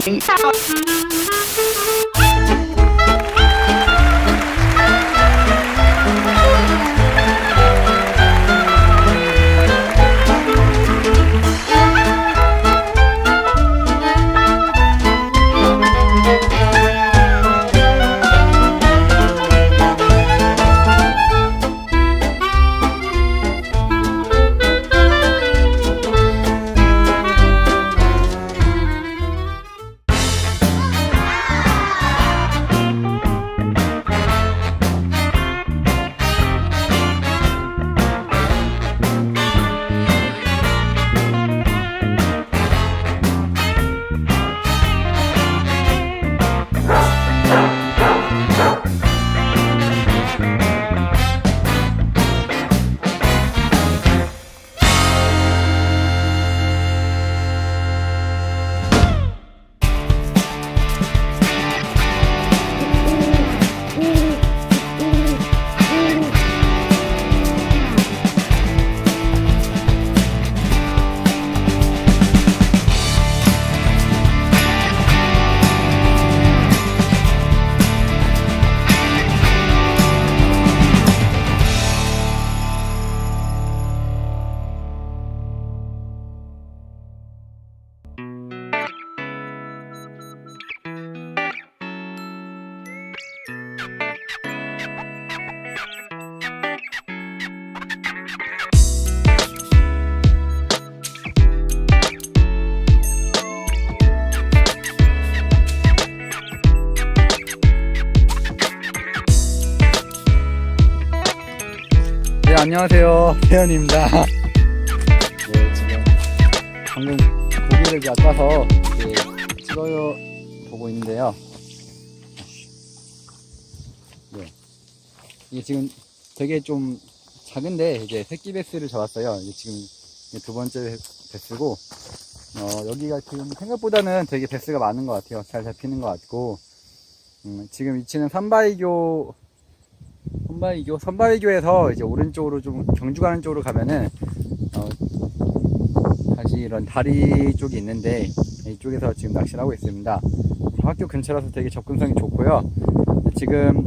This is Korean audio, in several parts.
생 태연입니다. 네, 지금 방금 고기를 낚아서 이제 찍어요 보고 있는데요. 네. 이게 지금 되게 좀 작은데 이제 새끼 베스를 잡았어요. 이게 지금 두 번째 베스고, 어, 여기가 지금 생각보다는 되게 베스가 많은 것 같아요. 잘 잡히는 것 같고, 음, 지금 위치는 삼바이교 선바이교 선바이교에서 이제 오른쪽으로 좀 경주 가는 쪽으로 가면은 어, 다시 이런 다리 쪽이 있는데 이쪽에서 지금 낚시를 하고 있습니다. 학교 근처라서 되게 접근성이 좋고요. 지금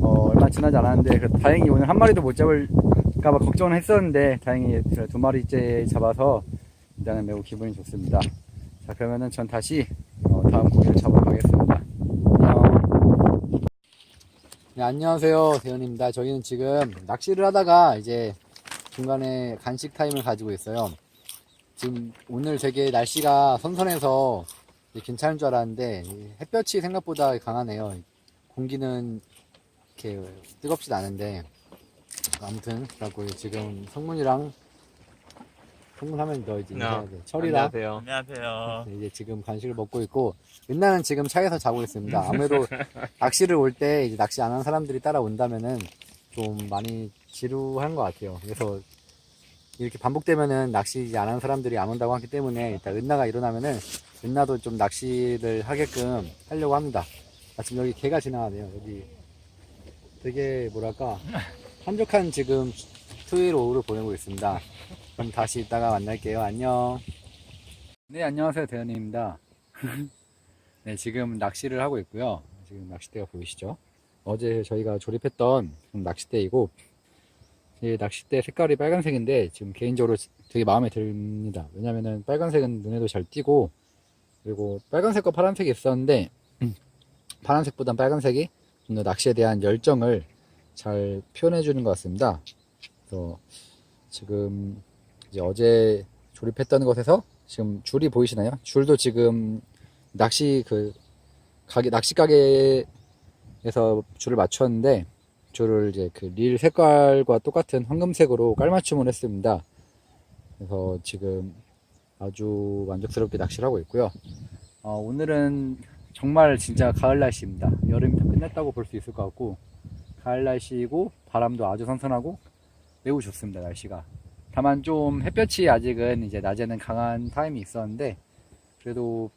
어, 얼마 지나지 않았는데 다행히 오늘 한 마리도 못 잡을까봐 걱정은 했었는데 다행히 두 마리째 잡아서 일단은 매우 기분이 좋습니다. 자 그러면은 전 다시 어, 다음 고기를 잡으러 가겠습니다. 안녕. 네, 안녕하세요. 대현입니다. 저희는 지금 낚시를 하다가 이제 중간에 간식 타임을 가지고 있어요. 지금 오늘 되게 날씨가 선선해서 괜찮은 줄 알았는데 이 햇볕이 생각보다 강하네요. 공기는 이렇게 뜨겁진 않은데 아무튼 그래갖고 지금 성문이랑 성문하면 너 이제 인사해야 돼. 철이랑 안녕하세요. 안녕하세요. 네, 이제 지금 간식을 먹고 있고 은나는 지금 차에서 자고 있습니다. 아무래도 낚시를 올 때 이제 낚시 안 한 사람들이 따라온다면은 좀 많이 지루한 것 같아요. 그래서 이렇게 반복되면은 낚시 안한 사람들이 안 온다고 하기 때문에 일단 은나가 일어나면은 은나도 좀 낚시를 하게끔 하려고 합니다. 아, 지금 여기 개가 지나가네요. 여기 되게 뭐랄까 한적한 지금 토요일 오후를 보내고 있습니다. 그럼 다시 이따가 만날게요. 안녕. 네, 안녕하세요. 대현입니다. 네, 지금 낚시를 하고 있고요. 지금 낚싯대가 보이시죠? 어제 저희가 조립했던 낚싯대이고, 이 낚싯대 색깔이 빨간색인데, 지금 개인적으로 되게 마음에 듭니다. 왜냐면은 빨간색은 눈에도 잘 띄고, 그리고 빨간색과 파란색이 있었는데, 파란색보단 빨간색이 좀 더 낚시에 대한 열정을 잘 표현해 주는 것 같습니다. 그래서 지금 이제 어제 조립했던 것에서 지금 줄이 보이시나요? 줄도 지금 낚시 그 가게 낚시 가게에서 줄을 맞췄는데 줄을 이제 그 릴 색깔과 똑같은 황금색으로 깔맞춤을 했습니다. 그래서 지금 아주 만족스럽게 낚시를 하고 있고요. 어, 오늘은 정말 진짜 가을 날씨입니다. 여름이 다 끝났다고 볼 수 있을 것 같고 가을 날씨이고 바람도 아주 선선하고 매우 좋습니다 날씨가. 다만 좀 햇볕이 아직은 이제 낮에는 강한 타임이 있었는데 그래도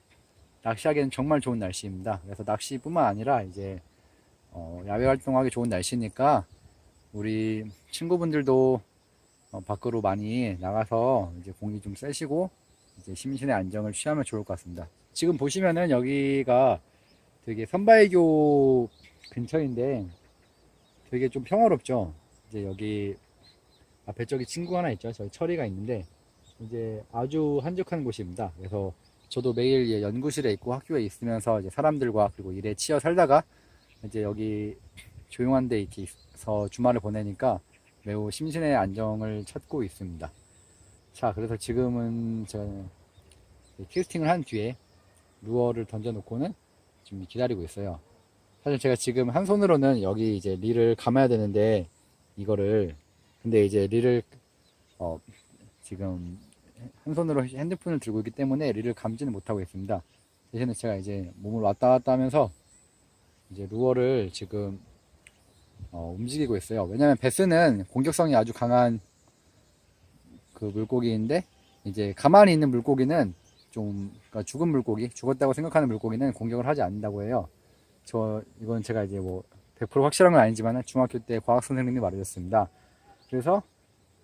낚시하기엔 정말 좋은 날씨입니다. 그래서 낚시뿐만 아니라 이제 어, 야외 활동하기 좋은 날씨니까 우리 친구분들도 어, 밖으로 많이 나가서 이제 공기 좀 쐬시고 이제 심신의 안정을 취하면 좋을 것 같습니다. 지금 보시면은 여기가 되게 선발교 근처인데 되게 좀 평화롭죠. 이제 여기 앞에 저기 친구 하나 있죠. 저기 철이가 있는데 이제 아주 한적한 곳입니다. 그래서 저도 매일 연구실에 있고 학교에 있으면서 이제 사람들과 그리고 일에 치여 살다가 이제 여기 조용한 데 이렇게 있어 주말을 보내니까 매우 심신의 안정을 찾고 있습니다. 자, 그래서 지금은 제가 캐스팅을 한 뒤에 루어를 던져놓고는 지금 기다리고 있어요. 사실 제가 지금 한 손으로는 여기 이제 릴을 감아야 되는데 이거를 근데 이제 릴을 어 지금 한 손으로 핸드폰을 들고 있기 때문에 릴을 감지는 못하고 있습니다. 대신에 제가 이제 몸을 왔다 갔다 하면서 이제 루어를 지금 어, 움직이고 있어요. 왜냐면 베스는 공격성이 아주 강한 그 물고기인데 이제 가만히 있는 물고기는 좀 그러니까 죽은 물고기, 죽었다고 생각하는 물고기는 공격을 하지 않는다고 해요. 저 이건 제가 이제 뭐 100% 확실한 건 아니지만 중학교 때 과학 선생님이 말해줬습니다. 그래서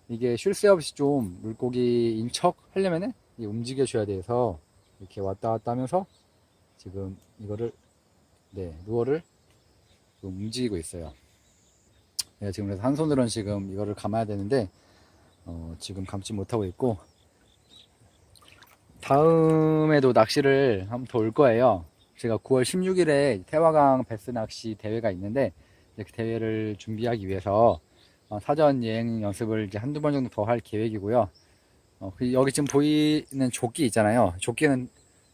이게 쉴 새 없이 좀 물고기 인 척 하려면은 이 움직여 줘야 돼서 이렇게 왔다 갔다 하면서 지금 이거를 네 루어를 좀 움직이고 있어요. 내가 지금 그래서 한 손으로는 지금 이거를 감아야 되는데 어, 지금 감지 못하고 있고 다음에도 낚시를 한번 더 올 거예요. 제가 9월 16일에 태화강 베스 낚시 대회가 있는데 그 대회를 준비하기 위해서 어, 사전 여행 연습을 이제 한두 번 정도 더 할 계획이고요. 어, 그 여기 지금 보이는 조끼 있잖아요. 조끼는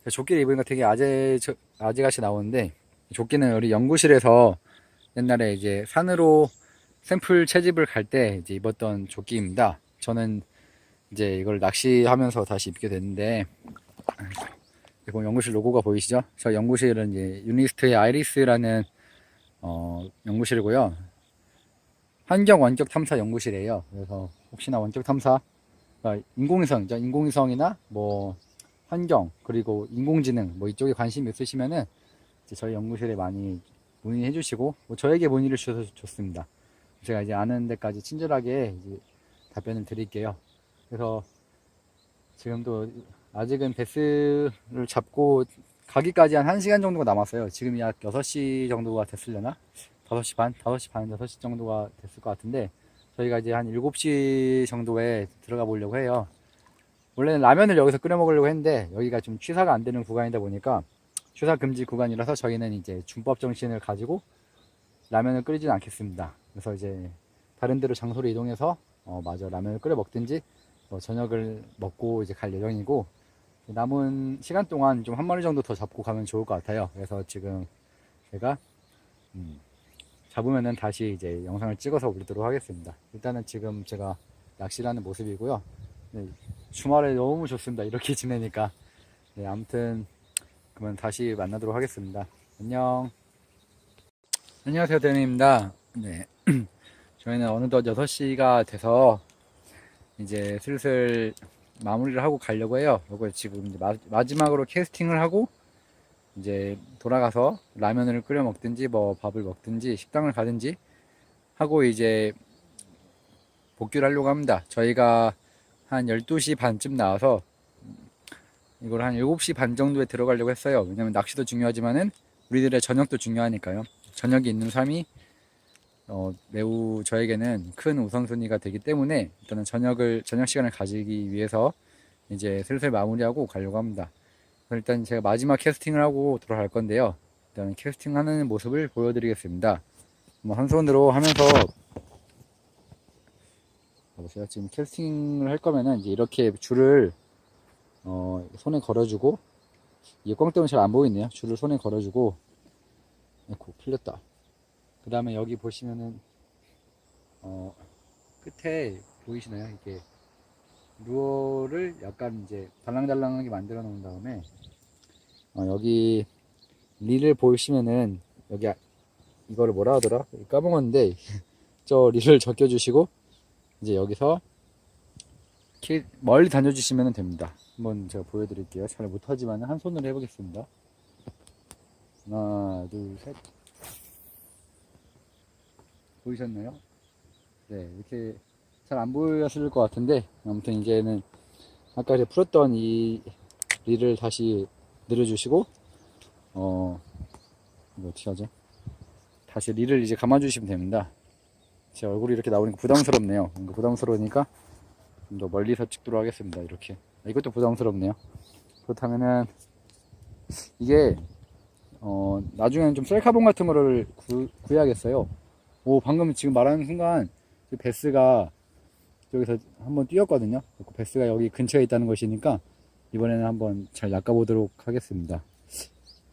조끼를 입으니까 되게 아재 저- 아재같이 나오는데 조끼는 우리 연구실에서 옛날에 이제 산으로 샘플 채집을 갈 때 이제 입었던 조끼입니다. 저는 이제 이걸 낚시하면서 다시 입게 됐는데 이거 연구실 로고가 보이시죠? 저 연구실은 이제 유니스트의 아이리스라는 어, 연구실이고요. 환경 원격 탐사 연구실이에요. 그래서 혹시나 원격 탐사, 인공위성이죠. 인공위성이나 뭐 환경 그리고 인공지능 뭐 이쪽에 관심 있으시면은 이제 저희 연구실에 많이 문의해 주시고 뭐 저에게 문의를 주셔서 좋습니다. 제가 이제 아는 데까지 친절하게 이제 답변을 드릴게요. 그래서 지금도 아직은 베스를 잡고 가기까지 한 1시간 정도가 남았어요. 지금 약 6시 정도가 됐으려나? 5시 반, 5시 반, 6시 정도가 됐을 것 같은데 저희가 이제 한 7시 정도에 들어가 보려고 해요. 원래는 라면을 여기서 끓여 먹으려고 했는데 여기가 좀 취사가 안 되는 구간이다 보니까 취사 금지 구간이라서 저희는 이제 준법 정신을 가지고 라면을 끓이진 않겠습니다. 그래서 이제 다른 데로 장소를 이동해서 어 맞아 라면을 끓여 먹든지 뭐 저녁을 먹고 이제 갈 예정이고 남은 시간 동안 좀 한 마리 정도 더 잡고 가면 좋을 것 같아요. 그래서 지금 제가 음, 잡으면은 다시 이제 영상을 찍어서 올리도록 하겠습니다. 일단은 지금 제가 낚시를 하는 모습이고요. 네, 주말에 너무 좋습니다. 이렇게 지내니까. 네, 아무튼 그러면 다시 만나도록 하겠습니다. 안녕. 안녕하세요, 대현입니다. 네. 저희는 어느덧 6시가 돼서 이제 슬슬 마무리를 하고 가려고 해요. 이걸 지금 마지막으로 캐스팅을 하고 이제 돌아가서 라면을 끓여 먹든지 뭐 밥을 먹든지 식당을 가든지 하고 이제 복귀를 하려고 합니다. 저희가 한 12시 반쯤 나와서 이걸 한 7시 반 정도에 들어가려고 했어요. 왜냐면 낚시도 중요하지만은 우리들의 저녁도 중요하니까요. 저녁이 있는 삶이 어, 매우 저에게는 큰 우선순위가 되기 때문에 일단은 저녁을 저녁 시간을 가지기 위해서 이제 슬슬 마무리하고 가려고 합니다. 일단 제가 마지막 캐스팅을 하고 들어갈 건데요. 일단 캐스팅하는 모습을 보여드리겠습니다. 뭐한 손으로 하면서 보세요. 지금 캐스팅을 할 거면은 이제 이렇게 줄을 어, 손에 걸어주고 이게 꽝 때문에 잘 안 보이네요. 줄을 손에 걸어주고 아이고 풀렸다. 그 다음에 여기 보시면은 어 끝에 보이시나요? 이게 루어를 약간 이제 달랑달랑하게 만들어 놓은 다음에 어, 여기 릴을 보시면은 여기 아- 이거를 뭐라 하더라? 까먹었는데 저 릴을 적혀 주시고 이제 여기서 멀리 다녀주시면 됩니다. 한번 제가 보여드릴게요. 잘 못하지만 한 손으로 해보겠습니다. 하나, 둘, 셋. 보이셨나요? 네, 이렇게 잘 안 보였을 것 같은데, 아무튼 이제는 아까 제가 풀었던 이 릴을 다시 내려주시고 어 이거 어떻게 하죠? 다시 릴을 이제 감아주시면 됩니다. 제 얼굴이 이렇게 나오니까 부담스럽네요. 부담스러우니까 좀 더 멀리서 찍도록 하겠습니다. 이렇게 아, 이것도 부담스럽네요. 그렇다면은 이게 어 나중에는 좀 셀카봉 같은 거를 구, 구해야겠어요. 오 방금 지금 말하는 순간 그 베스가 여기서 한번 뛰었거든요. 그 베스가 여기 근처에 있다는 것이니까 이번에는 한번 잘 낚아보도록 하겠습니다.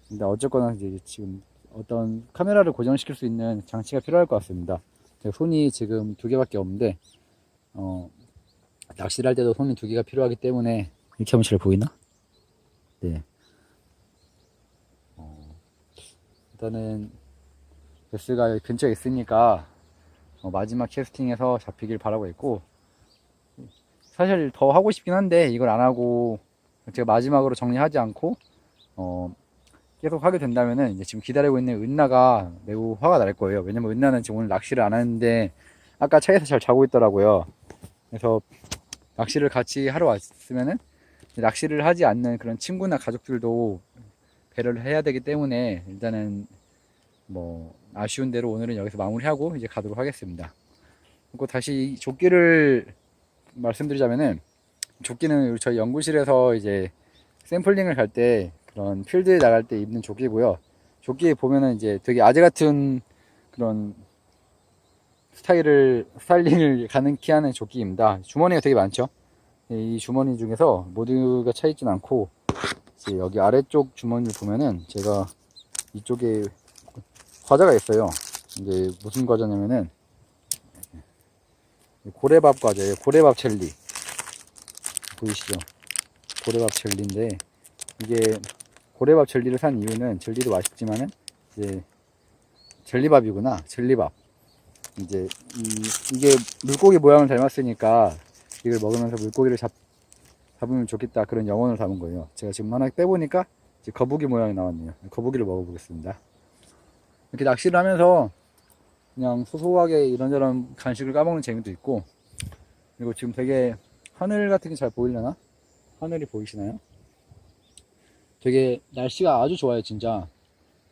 근데 어쨌거나 이제 지금 어떤 카메라를 고정시킬 수 있는 장치가 필요할 것 같습니다. 제가 손이 지금 두 개밖에 없는데 어, 낚시를 할 때도 손이 두 개가 필요하기 때문에 이렇게 하면 잘 보이나? 네. 어, 일단은 베스가 여기 근처에 있으니까 어, 마지막 캐스팅에서 잡히길 바라고 있고 사실 더 하고 싶긴 한데 이걸 안 하고 제가 마지막으로 정리하지 않고 어, 계속 하게 된다면은 이제 지금 기다리고 있는 은나가 매우 화가 날 거예요. 왜냐면 은나는 지금 오늘 낚시를 안 하는데 아까 차에서 잘 자고 있더라고요. 그래서 낚시를 같이 하러 왔으면은 낚시를 하지 않는 그런 친구나 가족들도 배려를 해야 되기 때문에 일단은 뭐 아쉬운 대로 오늘은 여기서 마무리하고 이제 가도록 하겠습니다. 그리고 다시 이 조끼를 말씀드리자면은 조끼는 저희 연구실에서 이제 샘플링을 갈 때 그런 필드에 나갈 때 입는 조끼고요. 조끼에 보면은 이제 되게 아재 같은 그런 스타일을 스타일링을 가능케 하는 조끼입니다. 주머니가 되게 많죠. 이 주머니 중에서 모두가 차 있진 않고 이제 여기 아래쪽 주머니를 보면은 제가 이쪽에 과자가 있어요. 이게 무슨 과자냐면은 고래밥 과자예요. 고래밥 젤리. 보이시죠? 고래밥 젤리인데 이게 고래밥 젤리를 산 이유는 젤리도 맛있지만은 이제 젤리밥이구나. 젤리밥. 이제 이, 이게 물고기 모양을 닮았으니까 이걸 먹으면서 물고기를 잡, 잡으면 좋겠다 그런 영혼을 담은 거예요. 제가 지금 하나 빼보니까 이제 거북이 모양이 나왔네요. 거북이를 먹어보겠습니다. 이렇게 낚시를 하면서 그냥 소소하게 이런저런 간식을 까먹는 재미도 있고 그리고 지금 되게 하늘 같은 게 잘 보이려나? 하늘이 보이시나요? 되게 날씨가 아주 좋아요 진짜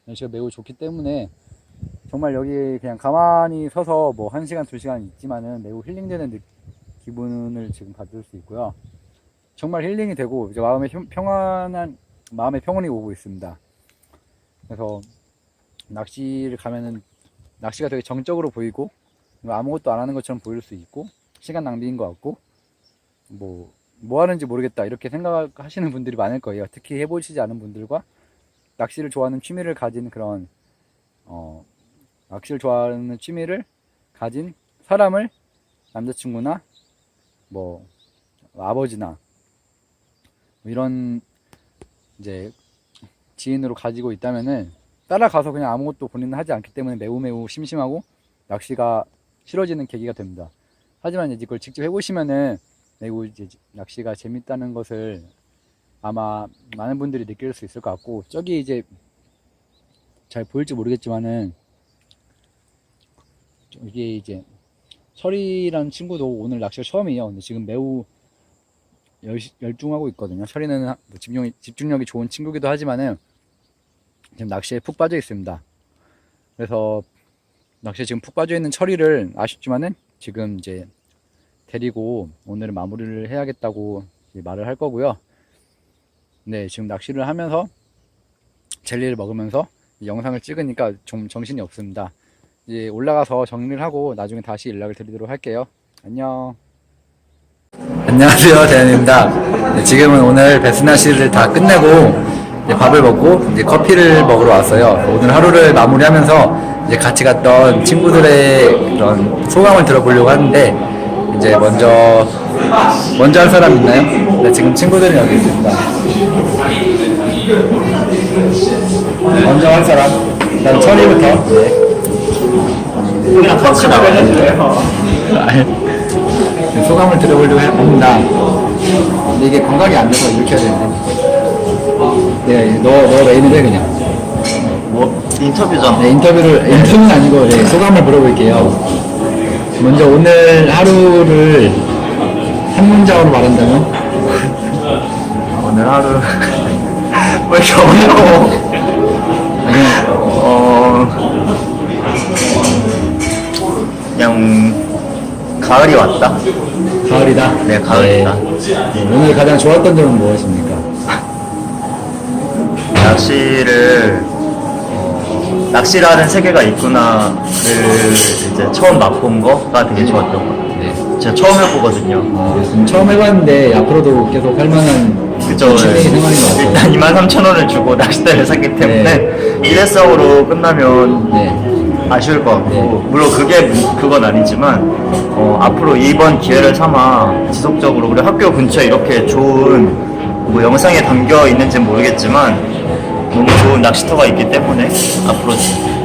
날씨가 매우 좋기 때문에 정말 여기 그냥 가만히 서서 뭐 1시간 2시간 있지만은 매우 힐링되는 느- 기분을 지금 받을 수 있고요 정말 힐링이 되고 이제 마음의 평- 평안한 마음의 평온이 오고 있습니다 그래서 낚시를 가면은 낚시가 되게 정적으로 보이고 뭐 아무것도 안 하는 것처럼 보일 수 있고 시간 낭비인 것 같고 뭐, 뭐 하는지 모르겠다 이렇게 생각하시는 분들이 많을 거예요. 특히 해보시지 않은 분들과 낚시를 좋아하는 취미를 가진 그런 어, 낚시를 좋아하는 취미를 가진 사람을 남자친구나 뭐 아버지나 뭐 이런 이제 지인으로 가지고 있다면은 따라가서 그냥 아무것도 본인은 하지 않기 때문에 매우 매우 심심하고 낚시가 싫어지는 계기가 됩니다. 하지만 이제 이걸 직접 해보시면은 매우 이제 낚시가 재밌다는 것을 아마 많은 분들이 느낄 수 있을 것 같고 저기 이제 잘 보일지 모르겠지만은 이게 이제 철이라는 친구도 오늘 낚시가 처음이에요. 근데 지금 매우 열, 열중하고 있거든요. 철이는 뭐 집중력이, 집중력이 좋은 친구기도 하지만은 지금 낚시에 푹 빠져 있습니다. 그래서 낚시에 지금 푹 빠져 있는 철이를 아쉽지만은 지금 이제 데리고 오늘은 마무리를 해야겠다고 말을 할 거고요. 네, 지금 낚시를 하면서 젤리를 먹으면서 이 영상을 찍으니까 좀 정신이 없습니다. 이제 올라가서 정리를 하고 나중에 다시 연락을 드리도록 할게요. 안녕. 안녕하세요, 대현입니다. 네, 지금은 오늘 베스나 시를 다 끝내고 이제 밥을 먹고 이제 커피를 먹으러 왔어요. 오늘 하루를 마무리하면서 이제 같이 갔던 친구들의 그런 소감을 들어보려고 하는데 이제 먼저 먼저 할 사람 있나요? 네, 지금 친구들은 여기 있습니다. 먼저 할 사람 일단 철이부터. 네. 그냥 해주세요. 네, 소감을 들어보려고 합니다. 근데 이게 건강이 안 돼서 이렇게 해야 되는데. 네, 너, 너 메인을 해, 그냥. 뭐 인터뷰잖아. 네, 인터뷰를, 인터뷰는 아니고, 네, 소감을 물어볼게요. 먼저 오늘 하루를 한 문장으로 말한다면? 오늘 하루 왜 이렇게 어려워? 어, 그냥 가을이 왔다. 가을이다. 네, 가을이다. 네, 오늘 가장 좋았던 점은 무엇입니까? 낚시를 어, 낚시라는 세계가 있구나를 이제 처음 맛본 거가 되게 좋았던 것 같아요. 네. 제가 처음 해보거든요. 어, 지금 처음 해봤는데 앞으로도 계속 할 만한 그죠. 취미 생활인 것 같아요. 일단 23,000원을 주고 낚싯대를 샀기 때문에 일회성으로 끝나면 네. 아쉬울 것 같고 네. 물론 그게 무- 그건 아니지만 어, 앞으로 이번 기회를 삼아 지속적으로 우리 학교 근처에 이렇게 좋은 뭐 영상에 담겨 있는지는 모르겠지만 너무 좋은 낚시터가 있기 때문에 앞으로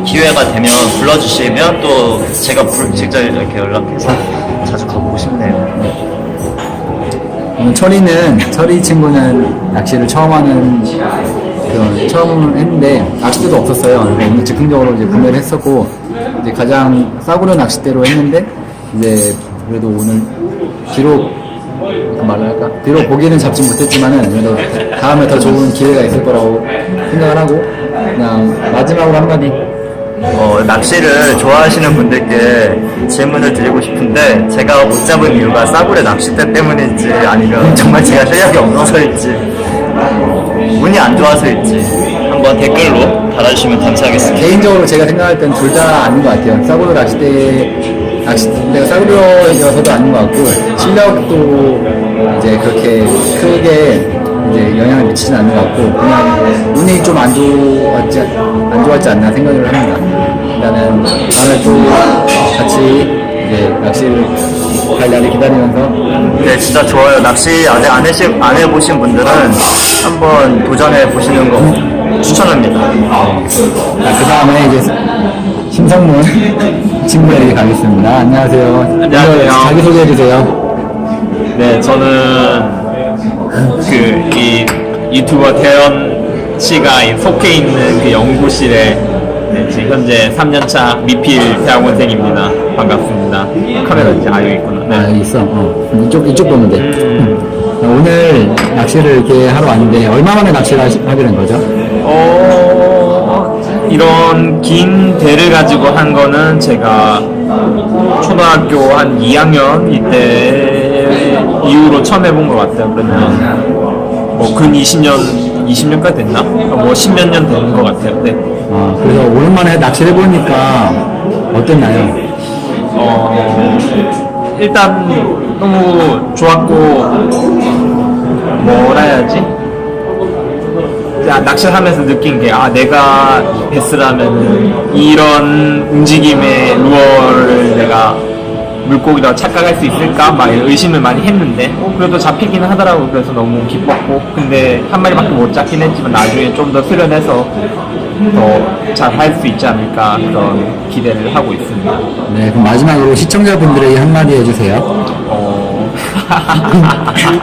기회가 되면 불러주시면 또 제가 불- 직접 이렇게 연락해서 자주 가보고 싶네요. 오늘 철이는 철이 친구는 낚시를 처음 하는 그런 처음 했는데 낚싯대도 없었어요. 즉흥적으로 이제 구매를 했었고 이제 가장 싸구려 낚싯대로 했는데 이제 그래도 오늘 비록 그 말을 할까? 비록 고기는 잡지 못했지만은 그래도 다음에 더 좋은 기회가 있을 거라고 생각을 하고 그냥 마지막으로 한마디 어, 낚시를 좋아하시는 분들께 질문을 드리고 싶은데 제가 못 잡은 이유가 싸구려 낚싯대 때문인지 아니면 정말 제가 실력이 없어서일지 운이 안 좋아서일지 한번 댓글로 달아주시면 감사하겠습니다. 개인적으로 제가 생각할 땐 둘 다 아닌 것 같아요. 싸구려 낚싯대, 낚싯대가 싸구려여서도 아닌 것 같고, 실력도 이제 그렇게 크게 이제 영향을 미치진 않는 것 같고, 그냥 운이 좀 안 좋았지, 안 좋았지 않나 생각을 합니다. 일단은 다음에 또 같이 이제 낚시를 갈 날을 기다리면서 네, 진짜 좋아요. 낚시 아직 안, 해시, 안 해보신 분들은 한번 도전해 보시는 거 추천합니다. 그 다음에 이제 심성문 친구에게 가겠습니다. 안녕하세요. 안녕하세요. 먼저 자기소개해 주세요. 네, 저는 그 이 유튜버 태연 씨가 속해 있는 그 연구실에 네, 지금 현재 3년차 미필 대학원생입니다. 반갑습니다. 카메라 이제 아 여기 있구나. 아, 네. 여기 있어. 어. 이쪽, 이쪽 보면 돼. 오늘 낚시를 이렇게 하러 왔는데, 얼마 만에 낚시를 하시, 하게 된 거죠? 어, 이런 긴 대를 가지고 한 거는 제가 초등학교 한 2학년 이때 이후로 처음 해본 것 같아요. 그러면 뭐 근 20년, 20년까지 됐나? 뭐 10몇 년 되는 것 같아요. 네. 어, 그래서 오랜만에 낚시를 해보니까 어땠나요? 어, 일단 너무 좋았고, 뭐라 해야지? 야, 낚시를 하면서 느낀 게, 아, 내가 베스라면 이런 움직임의 루어를 내가 물고기라고 착각할 수 있을까? 막 의심을 많이 했는데, 어, 그래도 잡히기는 하더라고. 그래서 너무 기뻤고, 근데 한 마리밖에 못 잡긴 했지만 나중에 좀 더 수련해서 더 잘 할 수 있지 않을까 그런 기대를 하고 있습니다. 네, 그럼 마지막으로 시청자분들에게 한마디 해주세요. 어,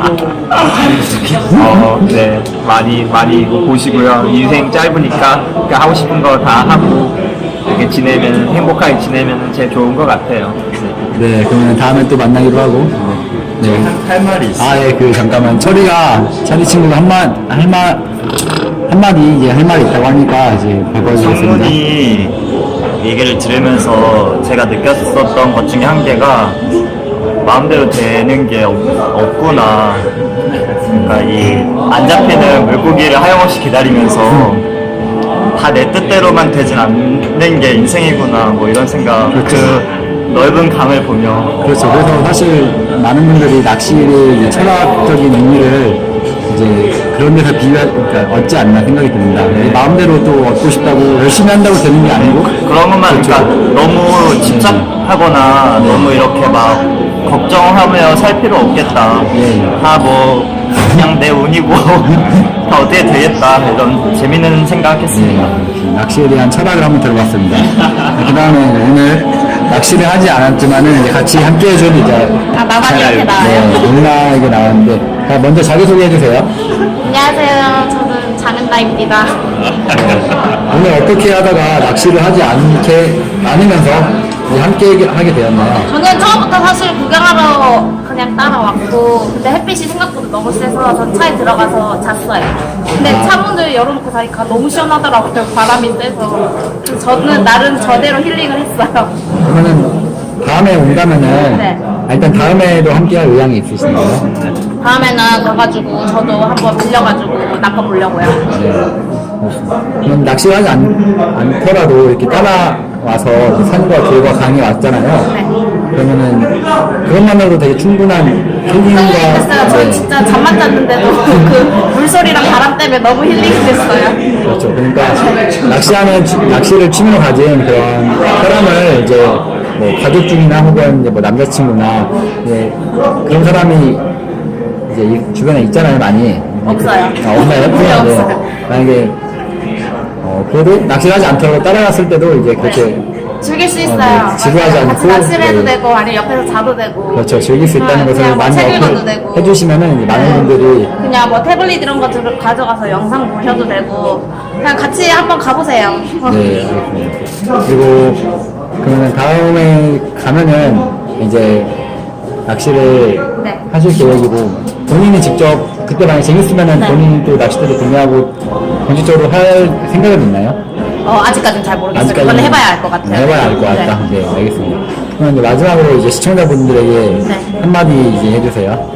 어, 네, 많이, 많이 보시고요. 인생 짧으니까 그 하고 싶은 거 다 하고 이렇게 지내면, 행복하게 지내면 제일 좋은 것 같아요. 네. 네, 그러면 다음에 또 만나기로 하고. 네. 할 말이 있어요. 아, 예, 그, 잠깐만. 철이가, 철이 친구가 한 마, 할 말, 한마디 이제 할 말이 있다고 하니까 이제 바꿔주겠습니다. 성문이 얘기를 들으면서 제가 느꼈었던 것 중에 한 개가 마음대로 되는 게 없, 없구나. 그러니까 이 안 잡히는 물고기를 하염없이 기다리면서 다 내 뜻대로만 되진 않는 게 인생이구나. 뭐 이런 생각. 그 넓은 강을 보며 그렇죠. 그래서 사실 많은 분들이 낚시를 이제 철학적인 의미를 이제 그런 데서 비유하, 그러니까 얻지 않나 생각이 듭니다. 내 마음대로 또 얻고 싶다고 열심히 한다고 되는 게 아니고 그런 것만 그러니까 너무 집착하거나 너무 이렇게 막 걱정하며 살 필요 없겠다. 예. 다뭐 그냥 내 운이고 다 어떻게 되겠다 이런 재밌는 생각했습니다. 네, 낚시에 대한 철학을 한번 들어봤습니다. 그 다음에 오늘 낚시를 하지 않았지만은 이제 같이 함께 해준 이제 아, 잘- 이렇게 나와요? 네, 누나에게 나왔는데 자, 먼저 자기 소개해 주세요. 안녕하세요. 저는 장은나입니다. 오늘 어떻게 하다가 낚시를 하지 않게 않으면서 이제 함께 하게 되었나요? 저는 처음부터 사실 구경하러 그냥 따라왔고 근데 햇빛이 생각보다 너무 세서 전 차에 들어가서 잤어요. 근데 차문을 열어놓고 자니까 너무 시원하더라고요. 바람이 세서 그래서 저는 나름 저대로 힐링을 했어요. 그러면은 다음에 온다면은 네. 아, 일단 다음에도 함께 할 의향이 있으신가요? 다음에는 가가지고 저도 한번 빌려가지고 낚아보려고요. 그럼 낚시를 하지 않, 않더라도 이렇게 따라 와서 산과 들과 강에 왔잖아요. 네. 그러면은 그것만으로도 되게 충분한 힐링과 힐링됐어요. 저 네, 진짜 잠만 잤는데도 그 물소리랑 바람 때문에 너무 힐링됐어요. 그렇죠. 그러니까 낚시하는 취- 낚시를 취미로 가진 그런 사람을 이제 뭐 가족 중이나 혹은 이제 뭐 남자친구나 이제 그런 사람이 이제 이 주변에 있잖아요 많이. 없어요. 아, 없나요? 네, 그냥 네. 없어요. 만약에 어, 그래도 낚시를 하지 않더라도 따라갔을 때도 이제 그렇게 즐길 수 어, 있어요. 네, 지루하지 같이 않고, 낚시를 해도 네. 되고 아니면 옆에서 자도 되고 그렇죠 즐길 수 있다는 아, 것을 그냥 뭐 많이 책 읽어도 어필. 해주시면은 이제 많은 네. 분들이 그냥 뭐 태블릿 이런 거 들- 가져가서 영상 보셔도 되고 그냥 같이 한번 가보세요. 네, 알겠습니다. 그리고 그러면 다음에 가면은 이제 낚시를 네. 하실 계획이고 본인이 직접 그때 만약 재밌으면은 네. 본인이 또 낚싯대를 구매하고 본격적으로 할 생각은 있나요? 어, 아직까지는 잘 모르겠어요. 아직까지는- 그건 해봐야 알 것 같아요. 네, 해봐야 알 것 같다. 네, 알겠습니다. 그럼 이제 마지막으로 이제 시청자분들에게 네. 한마디 이제 해주세요.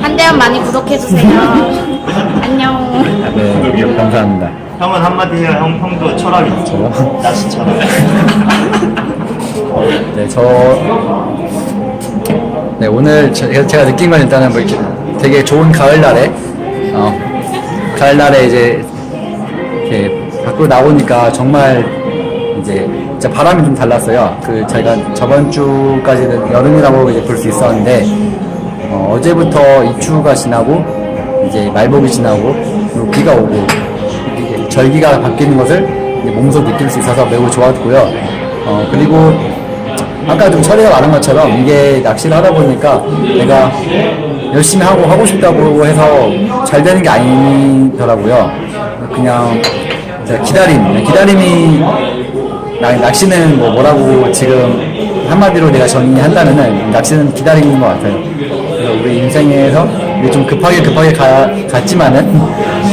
한대한 많이 구독해주세요. 안녕. 네, 감사합니다. 형은 한마디 해요. 형, 형도 철학 있죠. 저요? 낚시처럼. 네, 저, 네, 오늘 제- 제가 느낀 건 일단은 뭐 이렇게 되게 좋은 가을날에, 어, 가을날에 이제 이렇게 밖으로 나오니까 정말 이제 진짜 바람이 좀 달랐어요. 그 저희가 저번 주까지는 여름이라고 이제 볼 수 있었는데, 어, 어제부터 이추가 지나고, 이제 말복이 지나고, 그리고 비가 오고, 절기가 바뀌는 것을 몸소 느낄 수 있어서 매우 좋았고요. 어, 그리고 아까 좀 철이가 말한 것처럼 이게 낚시를 하다 보니까 내가 열심히 하고 하고 싶다고 해서 잘 되는 게 아니더라고요. 그냥 기다림, 기다림이 나- 낚시는 뭐 뭐라고 지금 한마디로 내가 정의한다면은 낚시는 기다림인 것 같아요. 그래서 우리 인생에서 좀 급하게 급하게 가, 갔지만은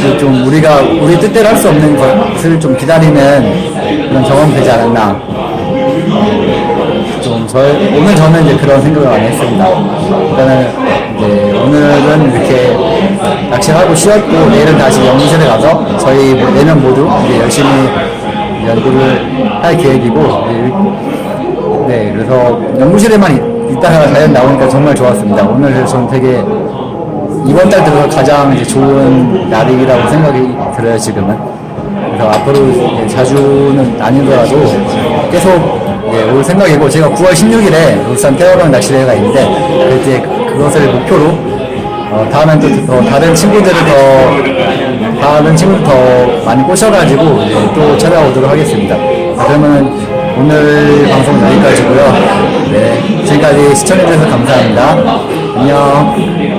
그좀 우리가 우리 뜻대로 할 수 없는 것을 좀 기다리는 그런 경험 되지 않았나. 좀 저, 오늘 저는 이제 그런 생각을 많이 했습니다. 일단은 이제 오늘은 이렇게 낚시하고 쉬었고 내일은 다시 연구실에 가서 저희 뭐 네명 모두 이제 열심히 연구를 할 계획이고 네 그래서 연구실에만 있, 있다가 자연 나오니까 정말 좋았습니다. 오늘 저는 되게 이번 달 들어서 가장 이제 좋은 날이라고 생각이 들어요 지금은. 그래서 앞으로 자주는 아니더라도 계속 예, 올 생각이고 제가 9월 16일에 울산 태화강 낚시대회가 있는데 그때 그것을 목표로 어, 다음엔 또더 다른 친구들을 더 다른 친구들 더 많이 꼬셔가지고 예, 또 찾아오도록 하겠습니다. 그러면 오늘 방송 여기까지고요. 네, 지금까지 시청해주셔서 감사합니다. 안녕.